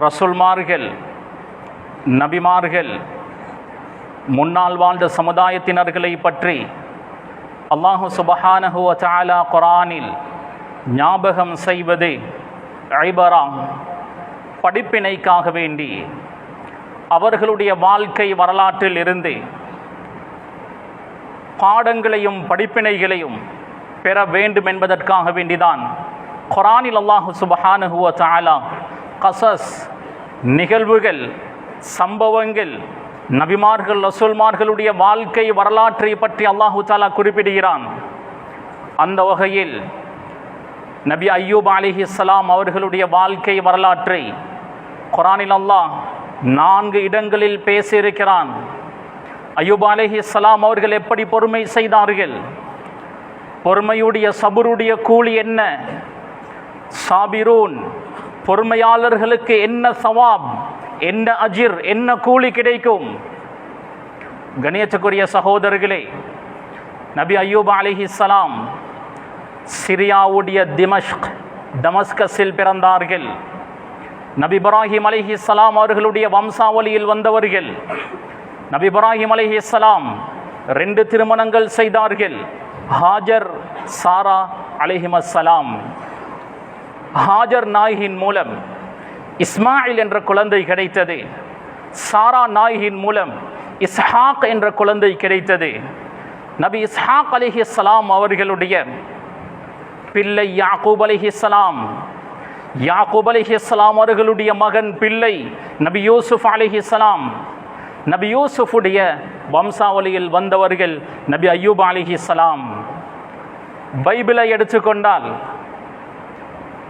ரசுல்மார்கள் நபிமார்கள் முன்னால் வாழ்ந்த சமுதாயத்தினர்களை பற்றி அல்லாஹு சுபஹானஹு தாலா குரானில் ஞாபகம் செய்வது ஐபராம் படிப்பினைக்காக வேண்டி. அவர்களுடைய வாழ்க்கை வரலாற்றில் இருந்து பாடங்களையும் படிப்பினைகளையும் பெற வேண்டும் என்பதற்காக வேண்டிதான் குரானில் அல்லாஹு சுபஹானஹுவ தாலா கசஸ் நிகழ்வுகள் சம்பவங்கள் நபிமார்கள் ரசூல்மார்களுடைய வாழ்க்கை வரலாற்றை பற்றி அல்லாஹு தாலா குறிப்பிடுகிறான். அந்த வகையில் நபி ஐயூப் அலிஹி இஸ்லாம் அவர்களுடைய வாழ்க்கை வரலாற்றை குரானில் அல்லாஹ் நான்கு இடங்களில் பேசியிருக்கிறான். ஐயூப் அலிஹி இஸ்லாம் அவர்கள் எப்படி பொறுமை செய்தார்கள்? பொறுமையுடைய சபுருடைய கூலி என்ன? சாபிரூன் பொறுமையாளர்களுக்கு என்ன சவாப் என்ன அஜிர்? என்ன கூலி கிடைக்கும்? கணியத்துக்குரிய சகோதரர்களே நபி அய்யூப் அலிஹிஸ்லாம் சிரியாவுடைய திமஷ்க் டமஸ்கஸில் பிறந்தார்கள். நபி இப்ராஹிம் அலிஹிஸ்லாம் அவர்களுடைய வம்சாவளியில் வந்தவர்கள். நபி இப்ராஹிம் அலிஹிஸ்லாம் ரெண்டு திருமணங்கள் செய்தார்கள். ஹாஜர் சாரா அலிஹிமஸ்ஸலாம் ஹாஜர் நாயகின் மூலம் இஸ்மாயில் என்ற குழந்தை கிடைத்தது. சாரா நாயகின் மூலம் இஸ்ஹாக் என்ற குழந்தை கிடைத்தது. நபி இஸ்ஹாக் அலிஹிஸ்லாம் அவர்களுடைய பிள்ளை யாக்கூப் அலிஹிஸ்லாம் யாக்கூப் அலிஹிஸ்லாம் அவர்களுடைய மகன் பிள்ளை நபி யூசுஃப் அலிஹிஸ்லாம் நபி யூசுஃபுடைய வம்சாவளியில் வந்தவர்கள் நபி அய்யூப் அலிஹிஸ்லாம் பைபிளை எடுத்துக்கொண்டால்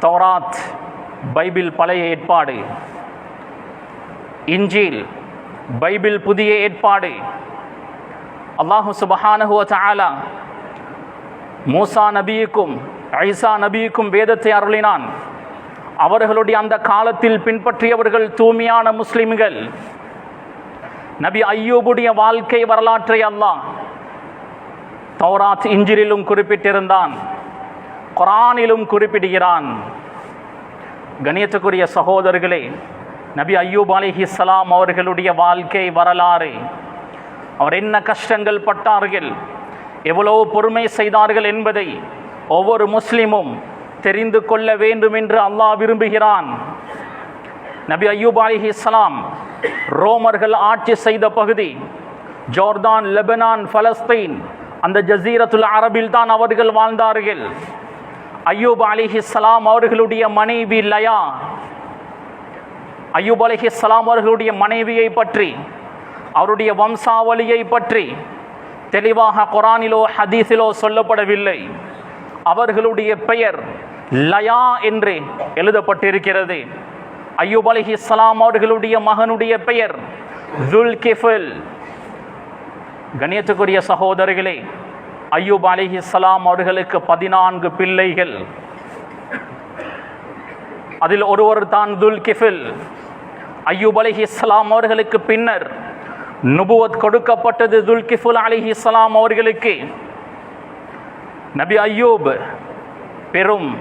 தௌராத் பைபிள் பழைய ஏற்பாடு. இஞ்சில் பைபிள் புதிய ஏற்பாடு. அல்லாஹு சுபஹானஹுவ தஆலா மூசா நபியுக்கும் ஐசா நபியுக்கும் வேதத்தை அருளினான். அவர்களுடைய அந்த காலத்தில் பின்பற்றியவர்கள் தூய்மையான முஸ்லிம்கள். நபி ஐயூபுடைய வாழ்க்கை வரலாற்றை அல்லாஹ் தௌராத் இஞ்சிலும் குறிப்பிட்டிருந்தான். குரானிலும் குறிப்பிடுகிறான். கணியத்துக்குரிய சகோதரர்களே நபி ஐயூப் அலிஹி இஸ்லாம் அவர்களுடைய வாழ்க்கை வரலாறு. அவர் என்ன கஷ்டங்கள் பட்டார்கள் எவ்வளவு பொறுமை செய்தார்கள் என்பதை ஒவ்வொரு முஸ்லிமும் தெரிந்து கொள்ள வேண்டும் என்று அல்லாஹ் விரும்புகிறான். நபி ஐயூப் அலிஹி இஸ்லாம் ரோமர்கள் ஆட்சி செய்த பகுதி ஜோர்தான் லெபனான் பலஸ்தீன் அந்த ஜசீரத்துல் அரபில் தான் அவர்கள் வாழ்ந்தார்கள். ஐயூப் அலிஹிஸ்லாம் அவர்களுடைய மனைவி லயா. ஐயூப் அலிஹிஸ்லாம் அவர்களுடைய மனைவியை பற்றி அவருடைய வம்சாவளியை பற்றி தெளிவாக குரானிலோ ஹதீஸிலோ சொல்லப்படவில்லை. அவர்களுடைய பெயர் லயா என்று எழுதப்பட்டிருக்கிறது. அய்யூப் அலிஹிஸ்லாம் அவர்களுடைய மகனுடைய பெயர் ஜுல் கிஃபில் கணியத்துக்குரிய சகோதரர்களே அய்யூப் அலிஹிஸ்லாம் அவர்களுக்கு பதினான்கு பிள்ளைகள். அதில் ஒருவர் தான் துல் கிஃபில் அலகிஸ் சலாம் அவர்களுக்கு பின்னர் நுபுவத் கொடுக்கப்பட்டது துல் கிஃபுல் அலிஹிஸ்லாம் அவர்களுக்கு. நபி ஐயூப் பெரும்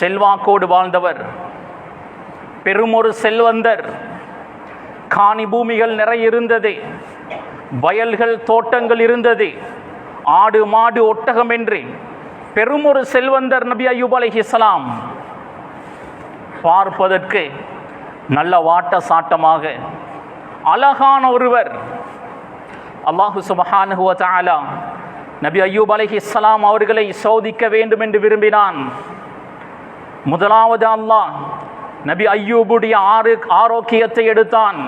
செல்வாக்கோடு வாழ்ந்தவர். பெரும் ஒரு செல்வந்தர். காணி பூமிகள் நிறைய இருந்தது. வயல்கள் தோட்டங்கள் இருந்தது. ஆடு மாடு ஒட்டகம் என்று பெரும் ஒரு செல்வந்தர் நபி அய்யூப் அலிஹிஸ்லாம் பார்ப்பதற்கு நல்ல வாட்ட சாட்டமாக அழகான ஒருவர் அல்லாஹு சுபஹானுஹுவ நபி அய்யூப் இஸ்லாம் அவர்களை சோதிக்க வேண்டும் என்று விரும்பினான். முதலாவது அல்லாஹ் நபி அய்யூபுடைய ஆறு ஆரோக்கியத்தை எடுத்தான்.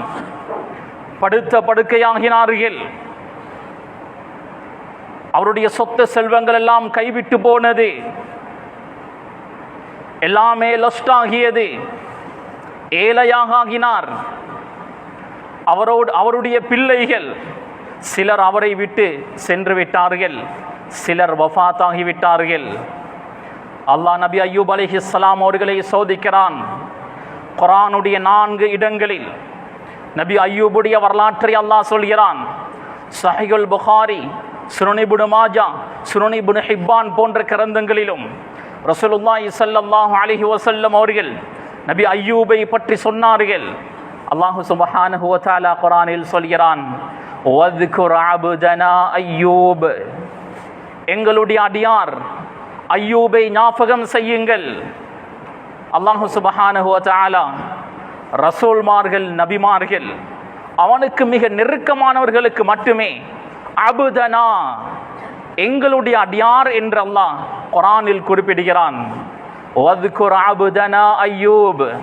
படுத்த படுக்கையாகினார்கள் அவருடைய சொத்து செல்வங்கள் எல்லாம் கைவிட்டு போனது. எல்லாமே லஸ்ட் ஆகியது. ஏழையாக ஆகினார். அவரோடு அவருடைய பிள்ளைகள் சிலர் அவரை விட்டு சென்று விட்டார்கள். சிலர் வஃபாத்தாகி விட்டார்கள். அல்லாஹ் நபி அய்யூப் அலிஹிஸ்லாம் அவர்களை சோதிக்கிறான். குரானுடைய நான்கு இடங்களில் நபி அய்யூபுடைய வரலாற்றை அல்லாஹ் சொல்கிறான். சஹிகுல் புகாரி சுருனிபுடு மாஜா சுருனிபுடு ஹிப்பான் போன்ற கிரந்தங்களிலும் ரசூலுல்லாஹி ஸல்லல்லாஹு அலிஹி வசல்லம் அவர்கள் நபி ஐயூபை பற்றி சொன்னார்கள். அல்லாஹு சுபஹானஹு வதஆலா குர்ஆனில் சொல்கிறான் வذ்குர் அப்தனா ஐயூப். எங்களுடைய அடியார் ஐயூபை ஞாபகம் செய்யுங்கள். அல்லாஹு சுபஹானஹு வதஆலா ரசூல்மார்கள் நபிமார்கள் அவனுக்கு மிக நெருக்கமானவர்களுக்கு மட்டுமே அபுதனா. எங்களுடைய அடியார் என்று அல்லாஹ் குரானில் குறிப்பிடுகிறான். அபுதனா ஐயூப்.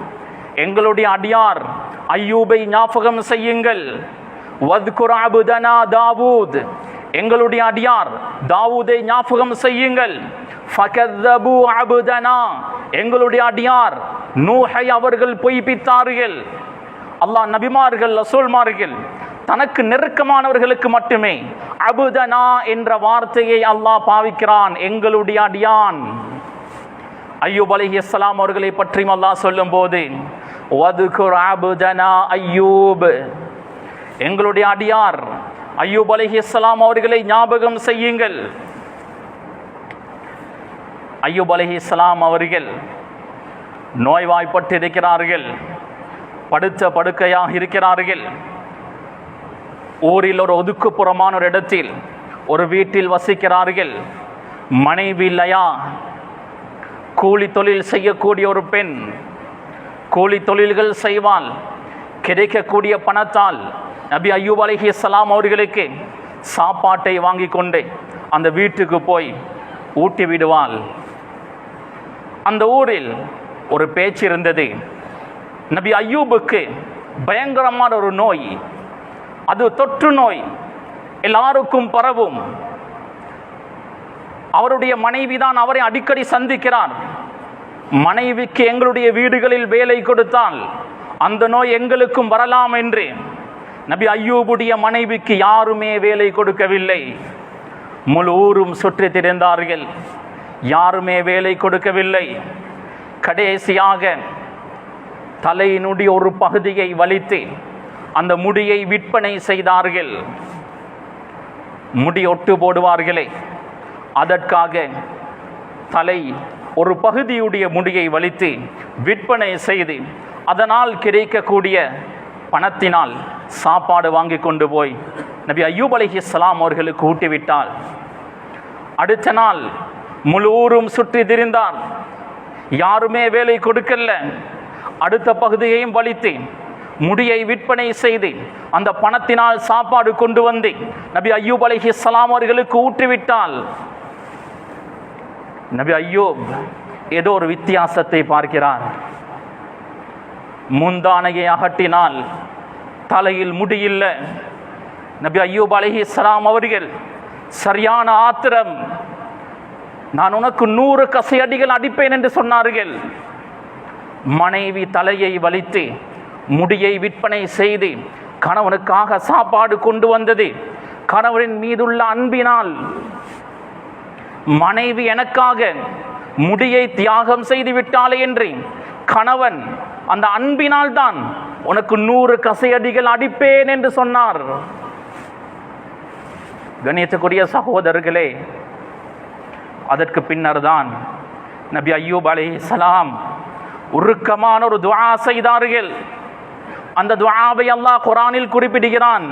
எங்களுடைய அடியார் ஐயூபை ஞாபகம் செய்யுங்கள். வذ்குர் அபுதனா தாவூத். எங்களுடைய அடியார் தாவூதை ஞாபகம் செய்யுங்கள். ஃபகதபு அபுதனா. எங்களுடைய அடியார் நூஹை அவர்கள் பொய்ப்பித்தார்கள். அல்லாஹ் நபிமார்கள் ரசூல்மார்கள் தனக்கு நெருக்கமானவர்களுக்கு மட்டுமே. அபுதனா என்ற வார்த்தையை அல்லாஹ் பாவிக்கிறான் எங்களுடைய அடியான். ஐயூப் அலைஹிஸ்ஸலாம் அவர்களை பற்றியும் அல்லாஹ் சொல்லும்போது வதுகுர் ஐயூப். எங்களுடைய அடியார் ஐயூப் அலைஹிஸ்ஸலாம் அவர்களை ஞாபகம் செய்யுங்கள். ஐயூப் அலைஹிஸ்ஸலாம் அவர்கள் நோய்வாய்ப்பட்டு இருக்கிறார்கள் படுத்த படுக்கையாக இருக்கிறார்கள். ஊரில் ஒரு ஒதுக்குப்புறமான ஒரு இடத்தில் ஒரு வீட்டில் வசிக்கிறார்கள். மனைவி இல்லையா? கூலி தொழில் செய்யக்கூடிய ஒரு பெண் கூலி தொழில்கள் செய்வாள் கிடைக்கக்கூடிய பணத்தால். நபி ஐயூப் சலாம் அவர்களுக்கு சாப்பாட்டை வாங்கி கொண்டு அந்த வீட்டுக்கு போய் ஊட்டி விடுவாள். அந்த ஊரில் ஒரு பேச்சு இருந்தது. நபி ஐயூபுக்கு பயங்கரமான ஒரு நோய் அது தொற்று நோய். எல்லாருக்கும் பரவும். அவருடைய மனைவி தான் அவரை அடிக்கடி சந்திக்கிறார். மனைவிக்கு எங்களுடைய வீடுகளில் வேலை கொடுத்தால் அந்த நோய் எங்களுக்கும் வரலாம் என்று. நபி ஐயூபுடைய மனைவிக்கு யாருமே வேலை கொடுக்கவில்லை. முழு ஊரும் சுற்றி திரிந்தார்கள். யாருமே வேலை கொடுக்கவில்லை. கடைசியாக தலையினுடைய ஒரு பகுதியை வலித்து அந்த முடியை விற்பனை செய்தார்கள். முடி ஒட்டு போடுவார்களே. அதற்காக தலை ஒரு பகுதியுடைய முடியை வலித்து விற்பனை செய்து அதனால் கிடைக்கக்கூடிய பணத்தினால் சாப்பாடு வாங்கி கொண்டு போய் நபி ஐயூப் அலைஹிஸ்ஸலாம் அவர்களுக்கு ஊட்டிவிட்டால் அடுத்த நாள் முழுவூரும் சுற்றி திரிந்தார். யாருமே வேலை கொடுக்கல. அடுத்த பகுதியையும் வலித்து முடியை விற்பனை செய்து அந்த பணத்தினால் சாப்பாடு கொண்டு வந்து நபி ஐயூப் சலாம் அவர்களுக்கு ஊற்றிவிட்டால் நபி ஐயூப் ஏதோ ஒரு வித்தியாசத்தை பார்க்கிறார். முந்தானையை அகட்டினால் தலையில் முடியில்லை நபி ஐயூப் சலாம் அவர்கள் சரியான ஆத்திரம். நான் உனக்கு நூறு கசையடிகள் அடிப்பேன் என்று சொன்னார்கள். மனைவி தலையை வலித்து முடியை விற்பனை செய்து கணவனுக்காக சாப்பாடு கொண்டு வந்தது. கணவனின் மீதுள்ள அன்பினால் மனைவி எனக்காக முடியை தியாகம் செய்து விட்டாளே என்று கணவன் அந்த அன்பினால் தான் உனக்கு நூறு கசையடிகள் அடிப்பேன் என்று சொன்னார். கணியத்துக்குரிய சகோதரர்களே அதற்கு பின்னர் தான் நபி ஐயூப் அலி சலாம் உருக்கமான ஒரு துவா செய்தார்கள். அந்த துவாவை அல்லாஹ் குரானில் குறிப்பிடுகிறான்.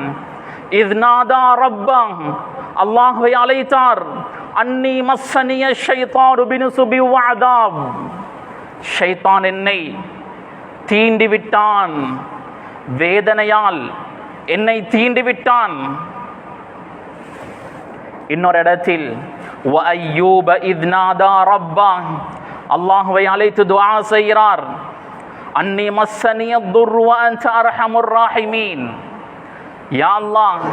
இத்னாதா ரப்பா அல்லாஹுவை அழைத்தார். அன்னி மஸ்ஸனிய ஷைத்தாரு பினுசுபி வாதாப் ஷைத்தான் என்னை தீண்டிவிட்டான். வேதனையால் என்னை தீண்டி விட்டான் இன்னொரு இடத்தில் அல்லாஹுவை அழைத்து துவா செய்கிறார். அன்னி மஸ்ஸனிய துர்வான் சாரஹமுர் ராஹிமீன். யா அல்லாஹ்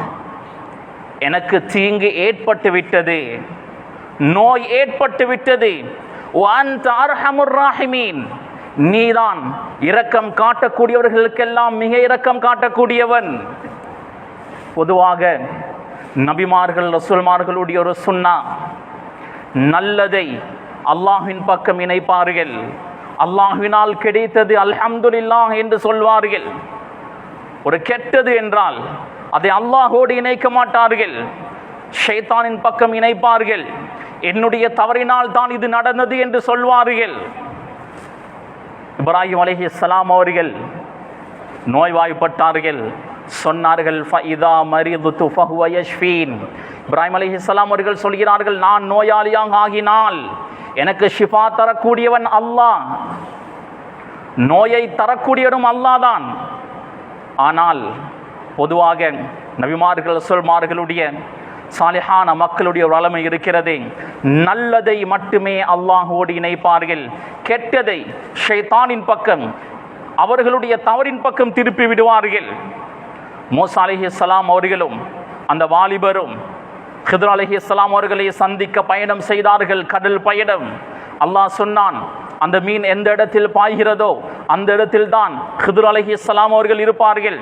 எனக்கு தீங்கு ஏற்பட்டு விட்டது. நோய் ஏற்பட்டு விட்டது. வஅன்த அர்ஹமுர் ராஹிமீன். நீதான் இரக்கம் காட்டக்கூடியவர்களுக்கெல்லாம் மிக இரக்கம் காட்டக்கூடியவன். பொதுவாக நபிமார்கள் ரசூல்மார்களுடைய ஒரு சுன்னா நல்லதை அல்லாஹின் பக்கம் இணைப்பார்கள். அல்லாஹினால் கிடைத்தது அல்ஹம்துலில்லாஹ் என்று சொல்வார்கள். ஒரு கெட்டது என்றால் அதை அல்லாஹோடு இணைக்க மாட்டார்கள். ஷைத்தானின் பக்கம் இணைப்பார்கள். என்னுடைய தவறினால் தான் இது நடந்தது என்று சொல்வார்கள். இப்ராஹிம் அலைஹிஸ்ஸலாம் அவர்கள் நோய்வாய்ப்பட்டார்கள். சொன்னார்கள் இப்ராஹிம் மரிதுது ஃபஹுவ அவர்கள் சொல்கிறார்கள் நான் நோயாளியாக ஆகினால் எனக்கு ஷிஃபா தரக்கூடியவன் அல்லாஹ். நோயை தரக்கூடியவனும் அல்லாஹ் தான் ஆனால் பொதுவாக நபிமார்கள் சொல்மார்களுடைய சாலிஹான மக்களுடைய ஒரு வளமை இருக்கிறது. நல்லதை மட்டுமே அல்லாஹோடு இணைப்பார்கள். கெட்டதை ஷைத்தானின் பக்கம் அவர்களுடைய தவறின் பக்கம் திருப்பி விடுவார்கள். மூசா சலாம் அவர்களும் அந்த வாலிபரும் ஹிதர் அலிஹிஸ்லாம் அவர்களை சந்திக்க பயணம் செய்தார்கள். கடல் பயணம். அல்லாஹ் சொன்னான் அந்த மீன் எந்த இடத்தில் பாய்கிறதோ அந்த இடத்தில் தான் ஹிதர் அலிஹிஸ்லாம் அவர்கள் இருப்பார்கள்.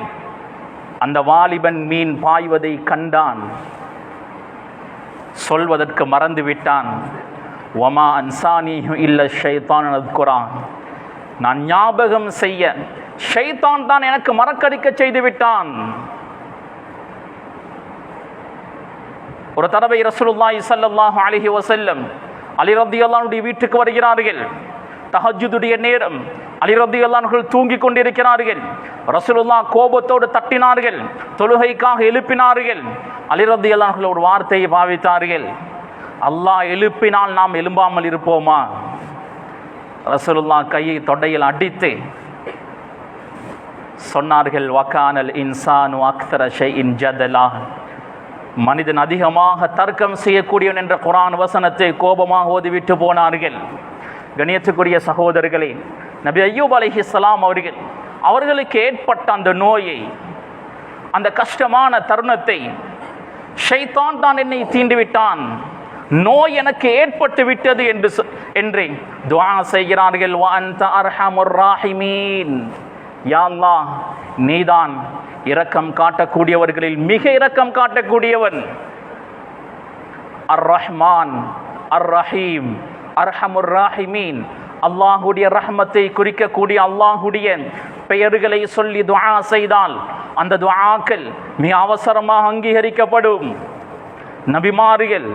அந்த வாலிபன் மீன் பாய்வதை கண்டான். சொல்வதற்கு மறந்து விட்டான். ஒமா அன்சானி இல்ல ஷைத்தான் குரான். நான் ஞாபகம் செய்ய ஷைத்தான் தான் எனக்கு மறக்கடிக்க செய்து விட்டான். ஒரு தடவை ரசூலுல்லாஹி ஸல்லல்லாஹு அலைஹி வஸல்லம் அலி ரலியல்லாஹுடைய வீட்டுக்கு வருகிறார்கள். தஹஜ்ஜுடைய நேரம். அலி ரலியல்லாஹு தூங்கிக் கொண்டிருக்கிறார்கள். ரசூலுல்லாஹ் கோபத்தோடு தட்டினார்கள். தொழுகைக்காக எழுப்பினார்கள். அலி ஒரு வார்த்தையை பாவித்தார்கள். அல்லாஹ் எழுப்பினால் நாம் எழும்பாமல் இருப்போமா? ரசூலுல்லாஹ் கையை தொடையில் அடித்து சொன்னார்கள் வக்கானல் இன்சானு அக்தர ஷைஇன் ஜதலா. மனிதன் அதிகமாக தர்க்கம் செய்யக்கூடியவன் என்ற குரான் வசனத்தை கோபமாக ஓதிவிட்டு போனார்கள். கணியத்துக்குரிய சகோதரர்களே நபி ஐயூப் அலைஹிஸ்ஸலாம் அவர்கள் அவர்களுக்கு ஏற்பட்ட அந்த நோயை அந்த கஷ்டமான தருணத்தை ஷைத்தான் தான் என்னை தீண்டுவிட்டான். நோய் எனக்கு ஏற்பட்டு விட்டது என்று சொ- என்று துஆ செய்கிறார்கள். யாழ்லா அல்லாஹ் நீதான் இரக்கம் காட்டக்கூடியவர்களில் மிக இரக்கம் காட்டக்கூடியவன். அர் ரஹ்மான் அர் ரஹீம் அர்ஹமுர் ராஹிமீன். அல்லாஹுடைய ரஹ்மத்தை குறிக்கக்கூடிய அல்லாஹுடைய பெயர்களை சொல்லி துவா செய்தால் அந்த துவாக்கள் மிக அவசரமாக அங்கீகரிக்கப்படும். நபிமார்கள்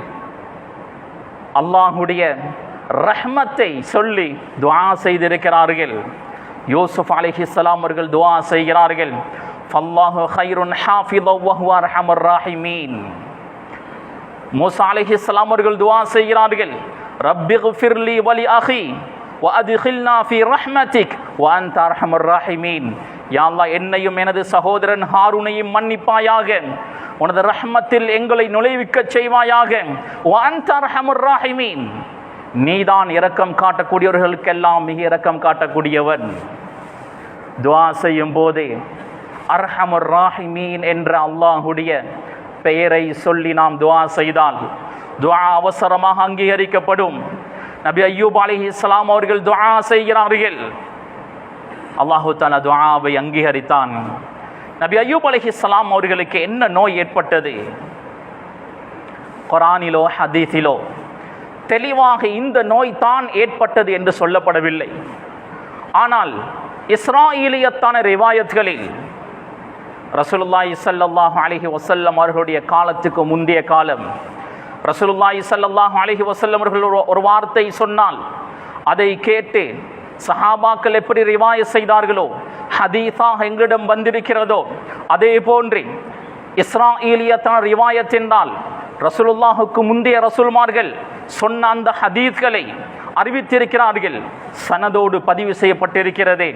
அல்லாஹுடைய ரஹ்மத்தை சொல்லி துவா செய்திருக்கிறார்கள். யூசுப் அலைஹிஸ்ஸலாம் அவர்கள் துஆ செய்கிறார்கள். ஃபல்லாஹு ஹைருன் ஹாஃபிதா வஹுவ ராஹிமீன். மூசா அலைஹிஸ்ஸலாம் அவர்கள் துஆ செய்கிறார்கள். ரப்பி ஃபிர்லி வலி அஹி வஅத்கில்னா ஃபி ரஹ்மதிக் வ அன்த அர்ஹமுர் ராஹிமீன். யா அல்லாஹ் என்னையும் எனது சகோதரன் ஹாரூனையும் மன்னிப்பாயாக. உனது ரஹ்மத்தில் எங்களை நுழைவிக்கச் செய்வாயாக. வ அன்த அர்ஹமுர் ராஹிமீன். நீதான் இரக்கம் காட்டக்கூடியவர்களுக்கெல்லாம் மிக இரக்கம் காட்டக்கூடியவன். துவா செய்யும் போதே அர்ஹமுர் ராஹிமீன் என்ற அல்லாஹுடைய பெயரை சொல்லி நாம் துவா செய்தால் துவா அவசரமாக அங்கீகரிக்கப்படும். நபி ஐயூப் அலி இஸ்லாம் அவர்கள் துவா செய்கிறார்கள். அல்லாஹு தஆலா துவாவை அங்கீகரித்தான். நபி ஐயூப் அலி இஸ்லாம் அவர்களுக்கு என்ன நோய் ஏற்பட்டது? குரானிலோ ஹதீஸிலோ தெளிவாக இந்த நோய் தான் ஏற்பட்டது என்று சொல்லப்படவில்லை. ஆனால் இஸ்ராயிலியத்தான ரிவாயத்களில் ரசூலுல்லாஹி ஸல்லல்லாஹு அலைஹி வஸல்லம் அவர்களுடைய காலத்துக்கு முந்தைய காலம் ரசூலுல்லாஹி ஸல்லல்லாஹு அலைஹி வஸல்லம் அவர்கள் ஒரு- வார்த்தை சொன்னால் அதை கேட்டு சஹாபாக்கள் எப்படி ரிவாய செய்தார்களோ ஹதீஸாக எங்களிடம் வந்திருக்கிறதோ அதே போன்று இஸ்ராஈலியத்தான ரிவாயத் என்றால் ரசூலுல்லாஹுக்கு முந்தைய ரசூல்மார்கள் சொன்ன அந்த ஹதீஸ்களை அறிவித்திருக்கிறார்கள். சனதோடு பதிவு செய்யப்பட்டிருக்கிறது.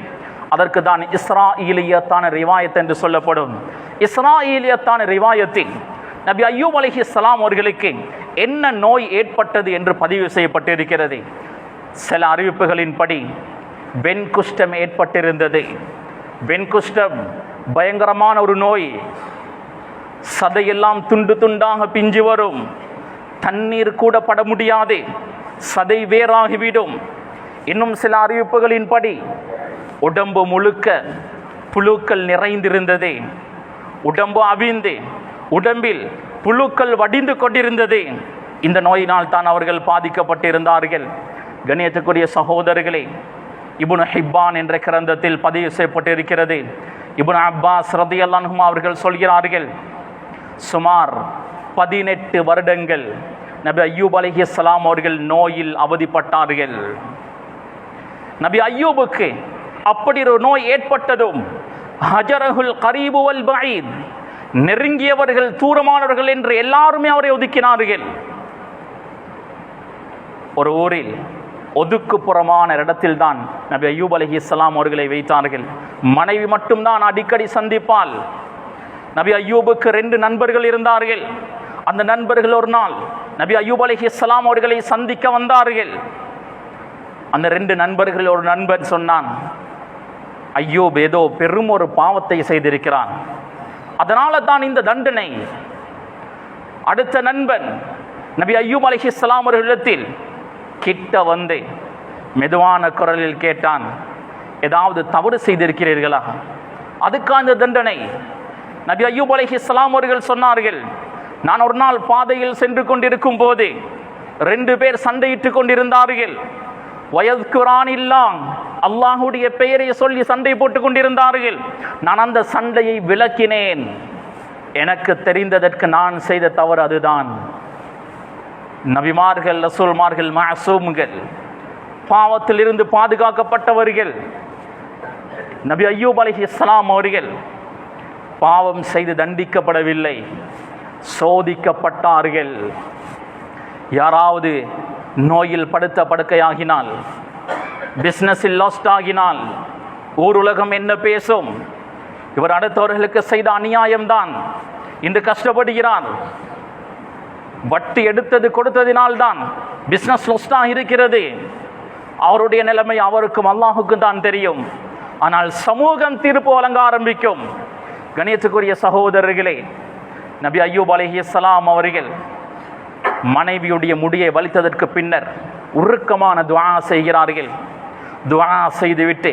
அதற்கு தான் இஸ்ரா ஈலியத்தான ரிவாயத் என்று சொல்லப்படும். இஸ்ராஈலியத்தான ரிவாயத்தில் நபி ஐயூப் அலஹி இஸ்லாம் அவர்களுக்கு என்ன நோய் ஏற்பட்டது என்று பதிவு செய்யப்பட்டிருக்கிறது. சில அறிவிப்புகளின்படி வெண்குஷ்டம் ஏற்பட்டிருந்தது. வெண்குஷ்டம் பயங்கரமான ஒரு நோய். சதையெல்லாம் துண்டு துண்டாக பிஞ்சு வரும். தண்ணீர் கூட பட முடியாதே. சதை வேறாகிவிடும். இன்னும் சில அறிவிப்புகளின்படி உடம்பு முழுக்க புழுக்கள் நிறைந்திருந்ததே. உடம்பு அவிந்து. உடம்பில் புழுக்கள் வடிந்து கொண்டிருந்தது. இந்த நோயினால் தான் அவர்கள் பாதிக்கப்பட்டிருந்தார்கள். கணியத்துக்குரிய சகோதரர்களே இபுன் ஹிப்பான் என்ற கிரந்தத்தில் பதிவு செய்யப்பட்டிருக்கிறது. இபுன் அப்பாஸ் ரதியல்லான்ஹும் அவர்கள் சொல்கிறார்கள் சுமார் பதினெட்டு வருடங்கள் நபி அய்யூப் அலைஹிஸ்ஸலாம் அவர்கள் நோயில் அவதிப்பட்டார்கள். நபி அய்யூபுக்கு அப்படி ஒரு நோய் ஏற்பட்டதும் ஹஜரகுல் கரீபுவல் பயித் நெருங்கியவர்கள் தூரமானவர்கள் என்று எல்லாருமே அவரை ஒதுக்கினார்கள். ஒரு ஊரில் ஒதுக்குப்புறமான இடத்தில்தான் நபி ஐயூப் அலஹி இஸ்லாம் அவர்களை வைத்தார்கள். மனைவி மட்டும்தான் அடிக்கடி சந்திப்பால் நபி அய்யூபுக்கு ரெண்டு நண்பர்கள் இருந்தார்கள். அந்த நண்பர்கள் ஒரு நாள் நபி அய்யூப் அலஹி இஸ்லாம் அவர்களை சந்திக்க வந்தார்கள். அந்த ரெண்டு நண்பர்கள் ஒரு நண்பன் சொன்னான் ஐயோப் ஏதோ பெரும் ஒரு பாவத்தை செய்திருக்கிறான். அதனால தான் இந்த தண்டனை. அடுத்த நண்பன் நபி ஐயூப் அலஹி இஸ்லாம் அவர்களிடத்தில் கிட்ட வந்து மெதுவான குரலில் கேட்டான் ஏதாவது தவறு செய்திருக்கிறீர்களா? அதுக்கான தண்டனை? நபி ஐயூப் அலஹி இஸ்லாம் அவர்கள் சொன்னார்கள் நான் ஒரு நாள் பாதையில் சென்று கொண்டிருக்கும் போது ரெண்டு பேர் சண்டையிட்டுக் கொண்டிருந்தார்கள். வயதுக்குரான் இல்லாம் அல்லாஹுடைய பெயரை சொல்லி சண்டை போட்டுக் கொண்டிருந்தார்கள். நான் அந்த சண்டையை விளக்கினேன். எனக்கு தெரிந்ததற்கு நான் செய்த தவறு அதுதான். நபிமார்கள் ரசூல்மார்கள் மாசூம்கள் பாவத்தில் இருந்து பாதுகாக்கப்பட்டவர்கள் நபி ஐயூப் அலி இஸ்லாம் அவர்கள் பாவம் செய்து தண்டிக்கப்படவில்லை. சோதிக்கப்பட்டார்கள். யாராவது நோயில் படுத்த படுக்கையாகினால் பிஸ்னஸில் லாஸ்ட் ஆகினால் ஊர் உலகம் என்ன பேசும்? இவர் அடுத்தவர்களுக்கு செய்த அநியாயம்தான். இன்று கஷ்டப்படுகிறார். வட்டி எடுத்தது கொடுத்ததினால்தான் பிஸ்னஸ் லொஸ்டாக இருக்கிறது. அவருடைய நிலைமை அவருக்கும் அல்லாஹுக்கும் தான் தெரியும். ஆனால் சமூகம் தீர்ப்பு வழங்க ஆரம்பிக்கும். கணியத்துக்குரிய சகோதரர்களே நபி ஐயூப் அலைஹிஸ்ஸலாம் அவர்கள் மனைவியுடைய முடியை வலித்ததற்கு பின்னர் உருக்கமான துவா செய்கிறார்கள். துவா செய்துவிட்டு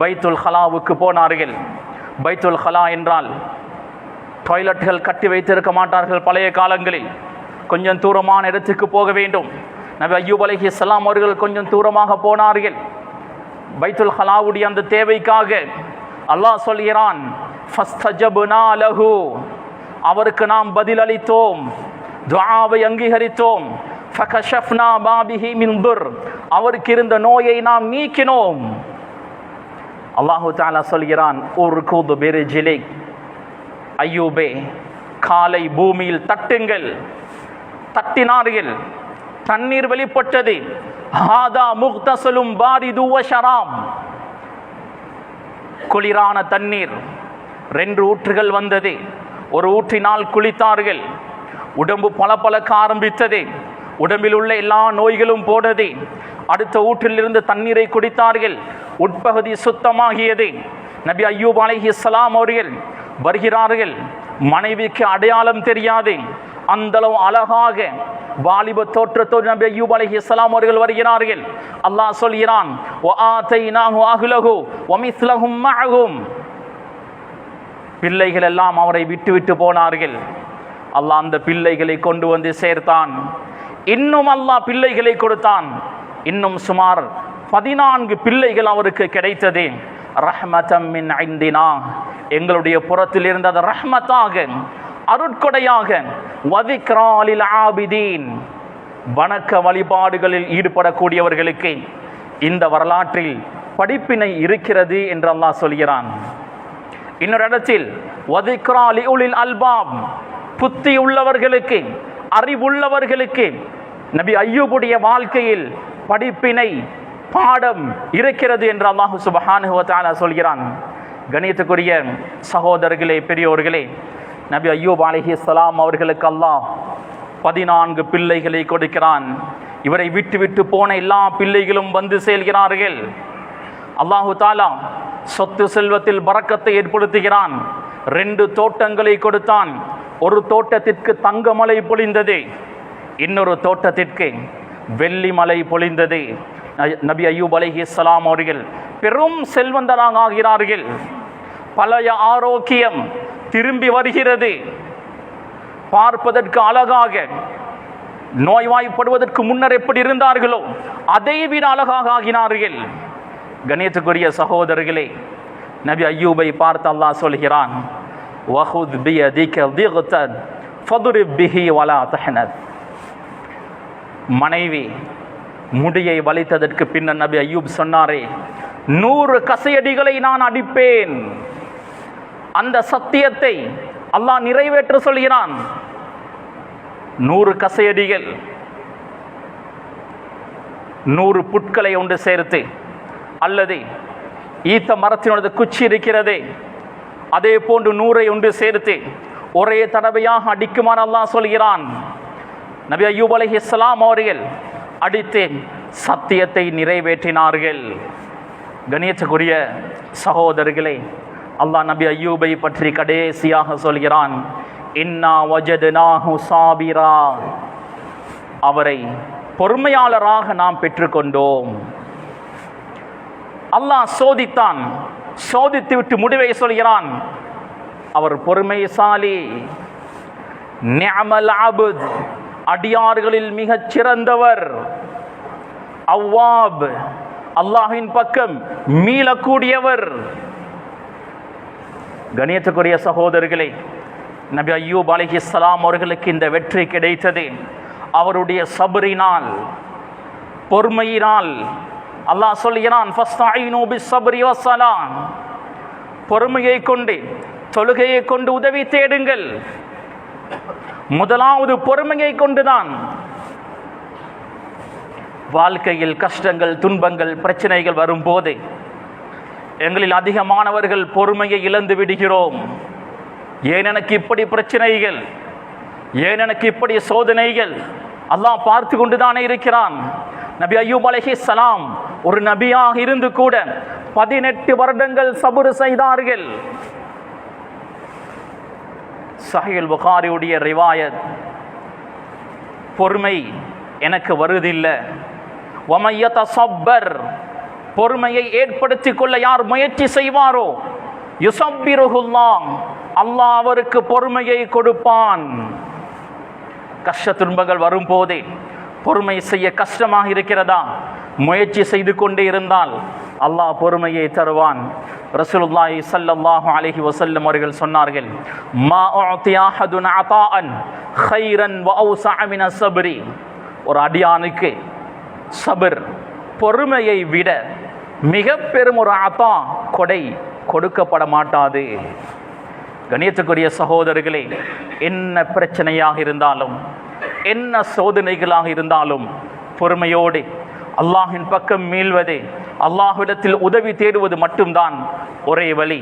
பைத்துல் ஹலாவுக்கு போனார்கள். பைத்துல் ஹலா என்றால் டாய்லெட்டுகள் கட்டி வைத்திருக்க மாட்டார்கள் பழைய காலங்களில். கொஞ்சம் தூரமான இடத்துக்கு போக வேண்டும். நபி ஐயூப் அலஹி இஸ்லாம் அவர்கள் கொஞ்சம் தூரமாக போனார்கள். பைத்துல் ஹலாவுடைய அந்த தேவைக்காக அல்லாஹ் சொல்கிறான் லஹு அவருக்கு நாம் பதிலளித்தோம் துவாவை அங்கீகரித்தோம் ஃபகஷஃப்னா பாபிஹி மின்புர் அவருக்கு இருந்த நோயை நாம் நீக்கினோம் அல்லாஹு தாலா சொல்கிறான் உர்குது பிரிஜிலிக் ஐயூபே காலை பூமியில் தட்டுங்கள் தட்டினார்கள் தண்ணீர் வெளிப்பட்டது ஹாதா முக்தசலும் பாரிது ஷராம் குளிரான தண்ணீர் ரெண்டு ஊற்றுகள் வந்தது. ஒரு ஊற்றினால் குளித்தார்கள். உடம்பு பளபளக்க ஆரம்பித்தது. உடம்பில் உள்ள எல்லா நோய்களும் போனது அடுத்த ஊற்றிலிருந்து தண்ணீரை குடித்தார்கள். உட்பகுதி சுத்தமாகியது. நபி ஐயூப் அலஹி இஸ்லாம் அவர்கள் வருகிறார்கள். மனைவிக்கு அடையாளம் தெரியாது. அந்தளவு அழகாக வாலிப தோற்றத்தோடு நபி அய்யூப் அலைஹிஸ்ஸலாம் அவர்கள் வருகிறார்கள். அல்லாஹ் சொல்கிறான் பிள்ளைகள் எல்லாம் அவரை விட்டுவிட்டு போனார்கள். அல்லாஹ் அந்த பிள்ளைகளை கொண்டு வந்து சேர்த்தான். இன்னும் அல்லாஹ் பிள்ளைகளை கொடுத்தான். இன்னும் சுமார் பதினான்கு பிள்ளைகள் அவருக்கு கிடைத்தது. ரஹ்மதம் மின் ஐந்தினா. எங்களுடைய புறத்தில் இருந்தது ரஹ்மத்தாக அருட்கொடையாக. வதிக்ராலில் ஆபிதீன். வணக்க வழிபாடுகளில் ஈடுபடக்கூடியவர்களுக்கு இந்த வரலாற்றில் படிப்பினை இருக்கிறது என்று அல்லாஹ் சொல்கிறான். இன்னொரு இடத்தில் வதிக்ரா லிஉலில் அல்பாப் புத்தி உள்ளவர்களுக்கு அறிவுள்ளவர்களுக்கு நபி ஐயூபுடைய வாழ்க்கையில் படிப்பினை பாடம் இருக்கிறது என்று அல்லாஹு சுபஹானுஹு சொல்கிறான். கணியத்துக்குரிய சகோதரர்களே பெரியோர்களே நபி ஐயூப் அலஹி இஸ்லாம் அவர்களுக்கு அல்லாஹ் பதினான்கு பிள்ளைகளை கொடுக்கிறான். இவரை விட்டு விட்டு போன எல்லா பிள்ளைகளும் வந்து செல்கிறார்கள் அல்லாஹு தாலா சொத்து செல்வத்தில் பறக்கத்தை ஏற்படுத்துகிறான். ரெண்டு தோட்டங்களை கொடுத்தான். ஒரு தோட்டத்திற்கு தங்கமலை பொழிந்தது. இன்னொரு தோட்டத்திற்கு வெள்ளி மலை பொழிந்தது நபி அய்யூப் இஸ்லாம் அவர்கள் பெரும் செல்வந்தராக ஆகிறார்கள். பழைய ஆரோக்கியம் திரும்பி வருகிறது. பார்ப்பதற்கு அழகாக நோய்வாய்ப்படுவதற்கு முன்னர் எப்படி இருந்தார்களோ அதை விட அழகாக ஆகினார்கள். கணியத்துக்குரிய சகோதரர்களே நபி ஐயூபை பார்த்து அல்லாஹ் சொல்கிறான் வஹுத் பியதிக திக்தன் ஃபதுரிப் பிஹி வலா தஹனத். மனைவி முடியை வலித்ததற்கு பின்னர் நபி ஐயூப் சொன்னாரே நூறு கசையடிகளை நான் அடிப்பேன். அந்த சத்தியத்தை அல்லாஹ் நிறைவேற்ற சொல்கிறான். நூறு கசையடிகள் நூறு புட்களை ஒன்று சேர்த்து அல்லது. ஈத்த மரத்தினோட குச்சி இருக்கிறதே. அதே போன்று நூறை ஒன்று சேர்த்து ஒரே தடவையாக அடிக்குமாறு அல்லாஹ் சொல்கிறான். நபி அய்யூப் இஸ்லாம் அவர்கள் அடித்து சத்தியத்தை நிறைவேற்றினார்கள். கணியத்துக்குரிய சகோதரர்களே அல்லாஹ் நபி அய்யூபை பற்றி கடைசியாக சொல்கிறான். இன்னா வஜதுனாஹு சாபிரா. அவரை பொறுமையாளராக நாம் பெற்றுக்கொண்டோம். அல்லாஹ் சோதித்தான். சோதித்து விட்டு முடிவை சொல்கிறான். அவர் பொறுமைசாலி. நிஅமல் அபுத். அடியார்களில் மிகச் சிறந்தவர். அவ்வாப். அல்லாஹின் பக்கம் மீளக்கூடியவர். கணியத்துக்குரிய சகோதரர்களே நபி அய்யூப் அலைஹிஸ்ஸலாம் அவர்களுக்கு இந்த வெற்றி கிடைத்தது. அவருடைய சபரினால் பொறுமையினால் அல்லாஹ் சொல்லுகிறான் பொறுமையை கொண்டு தொழுகையை கொண்டு உதவி தேடுங்கள். முதலாவது பொறுமையை கொண்டுதான். வாழ்க்கையில் கஷ்டங்கள் துன்பங்கள் பிரச்சனைகள் வரும்போது எங்களில் அதிகமானவர்கள் பொறுமையை இழந்து விடுகிறோம். ஏன் எனக்கு இப்படி பிரச்சனைகள்? ஏன் எனக்கு இப்படி சோதனைகள்? அல்லாஹ் பார்த்து கொண்டுதானே இருக்கிறான். நபி அய்யூப் சலாம் ஒரு நபியாக இருந்து கூட பதினெட்டு வருடங்கள் சபுறு செய்தார்கள். சஹில் புகாரியுடைய ரிவாயத் பொறுமை எனக்கு வருதில்லை. வமையத சப்பர் பொறுமையை ஏற்படுத்தி கொள்ள யார் முயற்சி செய்வாரோ? யுசப்பிருகுல்லாம் அல்லாஹ் அவருக்கு பொறுமையை கொடுப்பான். கஷ்ட துன்பங்கள் வரும்போதே பொறுமை செய்ய கஷ்டமாக இருக்கிறதா? முயற்சி செய்து கொண்டே இருந்தால் அல்லாஹ் பொறுமையை தருவான். ரசூலுல்லாஹி ஸல்லல்லாஹு அலைஹி வஸல்லம் அவர்கள் சொன்னார்கள் மா உஅதி அஹதுன் அதாஅன் கைரன் வ அவ்ஸஅ மின ஸப்ரி ஒரு அடியானுக்கு சபர் பொறுமையை விட மிக பெரும் ஒரு அத்தா கொடை கொடுக்கப்பட மாட்டாது. கணியத்துக்குரிய சகோதரர்களே என்ன பிரச்சனையாக இருந்தாலும் என்ன சோதனைகளாக இருந்தாலும் பொறுமையோடு அல்லாஹின் பக்கம் மீள்வது அல்லாஹ்விடத்தில் உதவி தேடுவது மட்டும்தான் ஒரே வழி.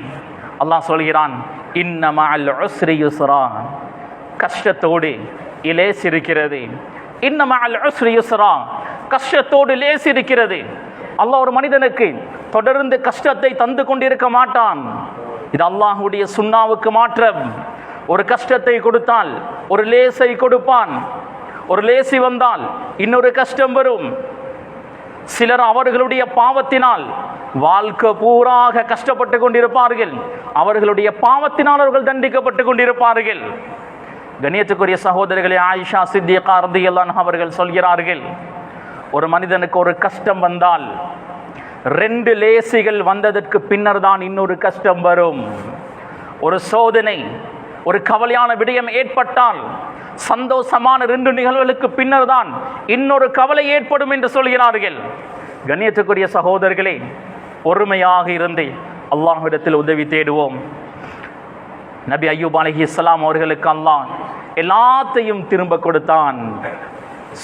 அல்லாஹ் சொல்கிறான் இன்னமஸ்ரீயுசரா கஷ்டத்தோடு இலேஸ் இருக்கிறது கஷ்டத்தோடு லேஸ் இருக்கிறது அல்லாஹ் ஒரு மனிதனுக்கு தொடர்ந்து கஷ்டத்தை தந்து கொண்டிருக்க மாட்டான். இது அல்லாஹுடைய சுண்ணாவுக்கு மாற்றம். ஒரு கஷ்டத்தை கொடுத்தால் ஒரு லேசை கொடுப்பான். ஒரு லேசி வந்தால் இன்னொரு கஷ்டம் வரும். சிலர் அவர்களுடைய பாவத்தினால் வாழ்க்கை பூராக கஷ்டப்பட்டு கொண்டிருப்பார்கள். அவர்களுடைய பாவத்தினால் அவர்கள் தண்டிக்கப்பட்டு கொண்டிருப்பார்கள். கணியத்துக்குரிய சகோதரர்களே ஆயிஷா சித்தியகா ரதியல்லான் அவர்கள் சொல்கிறார்கள் ஒரு மனிதனுக்கு ஒரு கஷ்டம் வந்தால் ரெண்டு லேசிகள் வந்ததற்கு பின்னர் தான் இன்னொரு கஷ்டம் வரும். ஒரு சோதனை ஒரு கவலையான விடயம் ஏற்பட்டால் சந்தோஷமான ரெண்டு நிகழ்வுகளுக்கு பின்னர் தான் இன்னொரு கவலை ஏற்படும் என்று சொல்கிறார்கள். கண்ணியத்துக்குரிய சகோதரர்களே ஒருமையாக இருந்து அல்லாஹ்விடத்தில் உதவி தேடுவோம். நபி ஐயூப் அலஹி இஸ்லாம் அவர்களுக்கு அல்லாஹ் எல்லாத்தையும் திரும்ப கொடுத்தான்.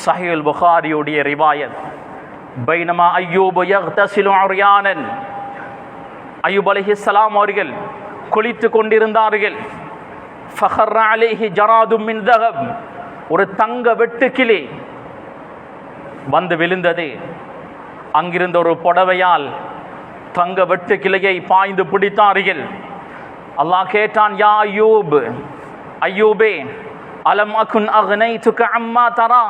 சஹில் புகாரியுடைய ரிவாயத் பைனமா அய்யூப் யக்தசிலு அர்யானன். அய்யூப் அலைஹிஸ்ஸலாம் அவர்கள் குளித்து கொண்டிருந்தார்கள். ஃபஹர் அலைஹி ஜராதும் மின் தகம் ஒரு தங்க வெட்டுக்கிளி வந்து விழுந்தது. அங்கிருந்த ஒரு புடவையால் தங்க வெட்டு கிளையை பாய்ந்து பிடித்தார்கள். அல்லாஹ் கேட்டான் யா அய்யூப் அய்யூபே அலம் அகுன் அக்னை துக்க அம்மா தரா.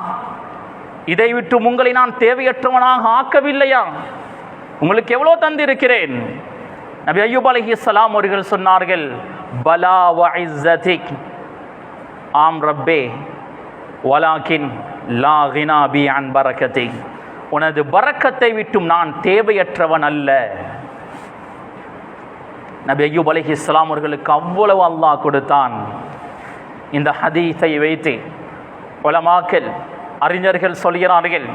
இதை விட்டு உங்களை நான் தேவையற்றவனாக ஆக்கவில்லையா? உங்களுக்கு எவ்வளோ தந்திருக்கிறேன்? நபி அய்யூப் அலைஹிஸ்ஸலாம் அவர்கள் சொன்னார்கள் பலா வ ஆம் ரப்பே வலாக்கின் லா கினா பி அன் பரக்கத்தை உனது பறக்கத்தை விட்டும் நான் தேவையற்றவன் அல்ல. நபி ஐயூப் அலஹி இஸ்லாம் அவர்களுக்கு அவ்வளவு அல்லாஹ் கொடுத்தான். இந்த ஹதீஸை வைத்து உலமாக்கல் அறிஞர்கள் சொல்கிறார்கள்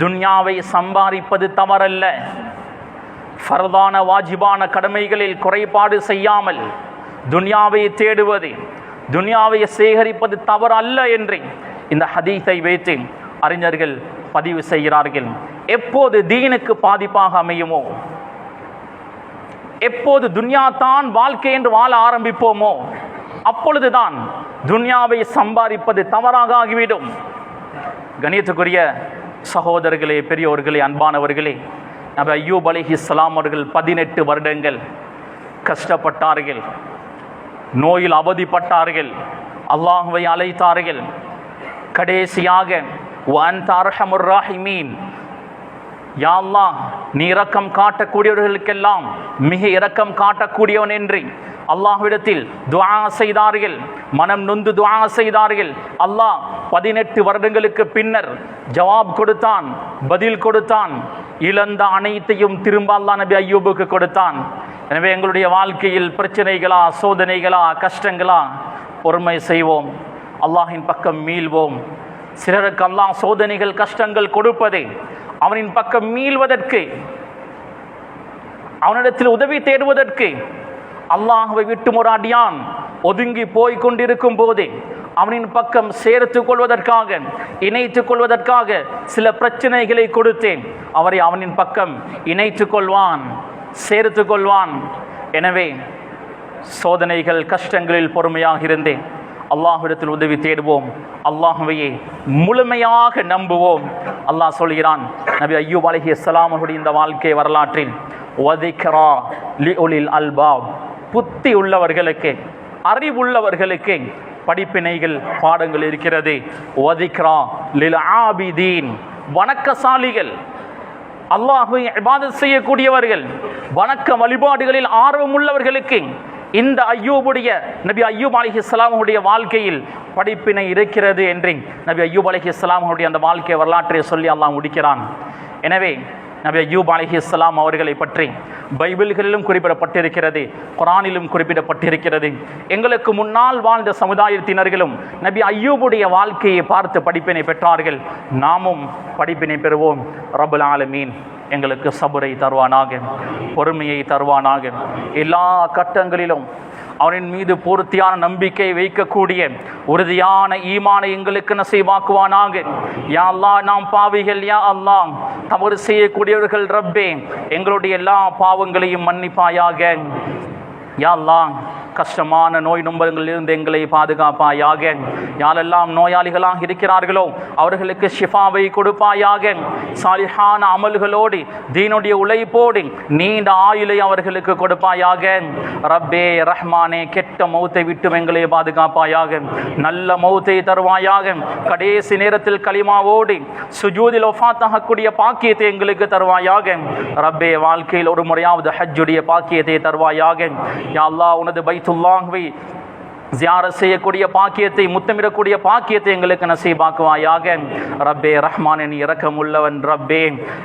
துன்யாவை சம்பாதிப்பது தவறல்ல. ஃபரதான வாஜிபான கடமைகளில் குறைபாடு செய்யாமல் துன்யாவை தேடுவது துன்யாவை சேகரிப்பது தவறு அல்ல என்று இந்த ஹதீஸை வைத்து அறிஞர்கள் பதிவு செய்கிறார்கள். எப்போது தீனுக்கு பாதிப்பாக அமையுமோ எப்போது துன்யா தான் வாழ்க்கை என்று வாழ ஆரம்பிப்போமோ அப்பொழுதுதான் துன்யாவை சம்பாதிப்பது தவறாக ஆகிவிடும். கணியத்துக்குரிய சகோதரர்களே பெரியோர்களே அன்பானவர்களே நபி ஐயூப் அலைஹிஸ்ஸலாம் அவர்கள் பதினெட்டு வருடங்கள் கஷ்டப்பட்டார்கள் நோயில் அவதிப்பட்டார்கள் அல்லாஹுவை அழைத்தார்கள். கடைசியாக வன் ராஹிமீன். யா அல்லாஹ் நீ இரக்கம் காட்டக்கூடியவர்களுக்கெல்லாம் மிக இரக்கம் காட்டக்கூடியவன் என்று அல்லாஹ்விடத்தில் துவா செய்தார்கள். மனம் நொந்து துவா செய்தார்கள். அல்லாஹ் பதினெட்டு வருடங்களுக்கு பின்னர் ஜவாப் கொடுத்தான் பதில் கொடுத்தான். இழந்த அனைத்தையும் திரும்ப அல்லா நபி ஐயூபுக்கு கொடுத்தான். எனவே எங்களுடைய வாழ்க்கையில் பிரச்சனைகளா சோதனைகளா கஷ்டங்களா பொறுமை செய்வோம். அல்லாஹின் பக்கம் மீள்வோம். சிலருக்கு அல்லாஹ் சோதனைகள் கஷ்டங்கள் கொடுப்பது அவனின் பக்கம் மீள்வதற்கு அவனிடத்தில் உதவி தேடுவதற்கு அல்லாஹுவை விட்டு ஒரு அடியான் ஒதுங்கி போய் கொண்டிருக்கும் போதே அவனின் பக்கம் சேர்த்து கொள்வதற்காக இணைத்துக் கொள்வதற்காக சில பிரச்சனைகளை கொடுத்தேன். அவரை அவனின் பக்கம் இணைத்துக் கொள்வான் சேர்த்து கொள்வான். எனவே சோதனைகள் கஷ்டங்களில் பொறுமையாக இருந்தேன். அல்லாஹிடத்தில் உதவி தேடுவோம். அல்லாஹுவையே முழுமையாக நம்புவோம். அல்லாஹ் சொல்கிறான் நபி ஐயூப் அலஹி அவருடைய இந்த வாழ்க்கை வரலாற்றில் ஒதிக்ரா லி ஒலில் அல்பாப். புத்தி உள்ளவர்களுக்கு அறிவுள்ளவர்களுக்கு படிப்பினைகள் பாடங்கள் இருக்கிறது. ஒதிக்ரா லில் ஆபிதீன். வணக்கசாலிகள். அல்லாஹை இபாதத் செய்யக்கூடியவர்கள் வணக்க வழிபாடுகளில் ஆர்வம் உள்ளவர்களுக்கு இந்த ஐயூபுடைய நபி ஐயூப் அலிஹிஸ்லாமுடைய வாழ்க்கையில் படிப்பினை இருக்கிறது என்று நபி ஐயூப் அலிஹிஸ்லாமுடைய அந்த வாழ்க்கை வரலாற்றை சொல்லி அல்லாஹ் முடிக்கிறான். எனவே நபி அய்யூப் அலஹி இஸ்லாம் அவர்களை பற்றி பைபிள்களிலும் குறிப்பிடப்பட்டிருக்கிறது குரானிலும் குறிப்பிடப்பட்டிருக்கிறது. எங்களுக்கு முன்னால் வாழ்ந்த சமுதாயத்தினர்களும் நபி ஐயூபுடைய வாழ்க்கையை பார்த்து படிப்பினை பெற்றார்கள். நாமும் படிப்பினை பெறுவோம். ரபுல் ஆலமீன் எங்களுக்கு சபுரை தருவானாக பொறுமையை தருவானாக. எல்லா கட்டங்களிலும் அவனின் மீது பூர்த்தியான நம்பிக்கை வைக்கக்கூடிய உறுதியான ஈமானை எங்களுக்கு நசைவாக்குவானாக. யா அல்லாஹ் நாம் பாவிகள் யா அல்லா தவறு செய்யக்கூடியவர்கள் ரப்பே எங்களுடைய எல்லா பாவங்களையும் மன்னிப்பாயாக. யா கஷ்டமான நோய் நொம்பரங்களிலிருந்து எங்களை பாதுகாப்பாயாக. யாரெல்லாம் நோயாளிகளாக இருக்கிறார்களோ அவர்களுக்கு ஷிஃபாவை கொடுப்பாயாக. சாலிஹான அமல்களோடு தீனுடைய உழைப்போடு நீண்ட ஆயுளை அவர்களுக்கு கொடுப்பாயாக. ரப்பே ரஹ்மானே கெட்ட மௌத்தை விட்டு எங்களை பாதுகாப்பாயாக. நல்ல மௌத்தை தருவாயாக. கடைசி நேரத்தில் களிமாவோடு சுஜூதில் ஒஃபாத்தாகக்கூடிய பாக்கியத்தை எங்களுக்கு தருவாயாக. ரப்பே வாழ்க்கையில் ஒரு முறையாவது ஹஜ்ஜுடைய பாக்கியத்தை தருவாயாக. யா அல்லா உனது பைத்துல்லாஹ்வை ஜியார செய்யக்கூடிய பாக்கியத்தை முத்தமிடக்கூடிய பாக்கியத்தை எங்களுக்கு நசீபாக்குவாயாக. ரப்பே ரஹ்மான் இறக்கம் இரக்கம் உள்ளவன் ரப்பே.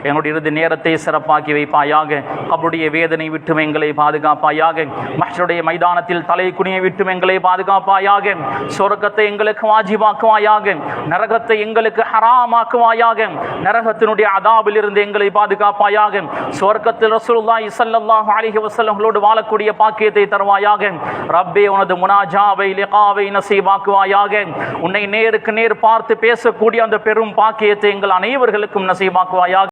என்னுடைய இறுதி நேரத்தை சிறப்பாக்கி வைப்பாயாக. அவருடைய வேதனை விட்டும் எங்களை பாதுகாப்பாயாக. மற்றடைய மைதானத்தில் தலை குனியை விட்டும் எங்களை பாதுகாப்பாயாக. சொர்க்கத்தை எங்களுக்கு வாஜிபாக்குவாயாக. நரகத்தை எங்களுக்கு ஹராமாக்குவாயாக. நரகத்தினுடைய அதாபில் இருந்து எங்களை பாதுகாப்பாயாக. சொர்க்கத்தில் ரசூலுல்லாஹி ஸல்லல்லாஹு அலைஹி வஸல்லமோடு வாழக்கூடிய பாக்கியத்தை தருவாயாக. ரப்பே உனது முனாஜா முனாஜாவை லிகாவை நசீபாக்குவாயாக. உன்னை நேருக்கு நேர் பார்த்து பேசக்கூடிய அந்த பெரும் பாக்கியத்தை எங்கள் அனைவர்களுக்கும் நசீபாக்குவாயாக.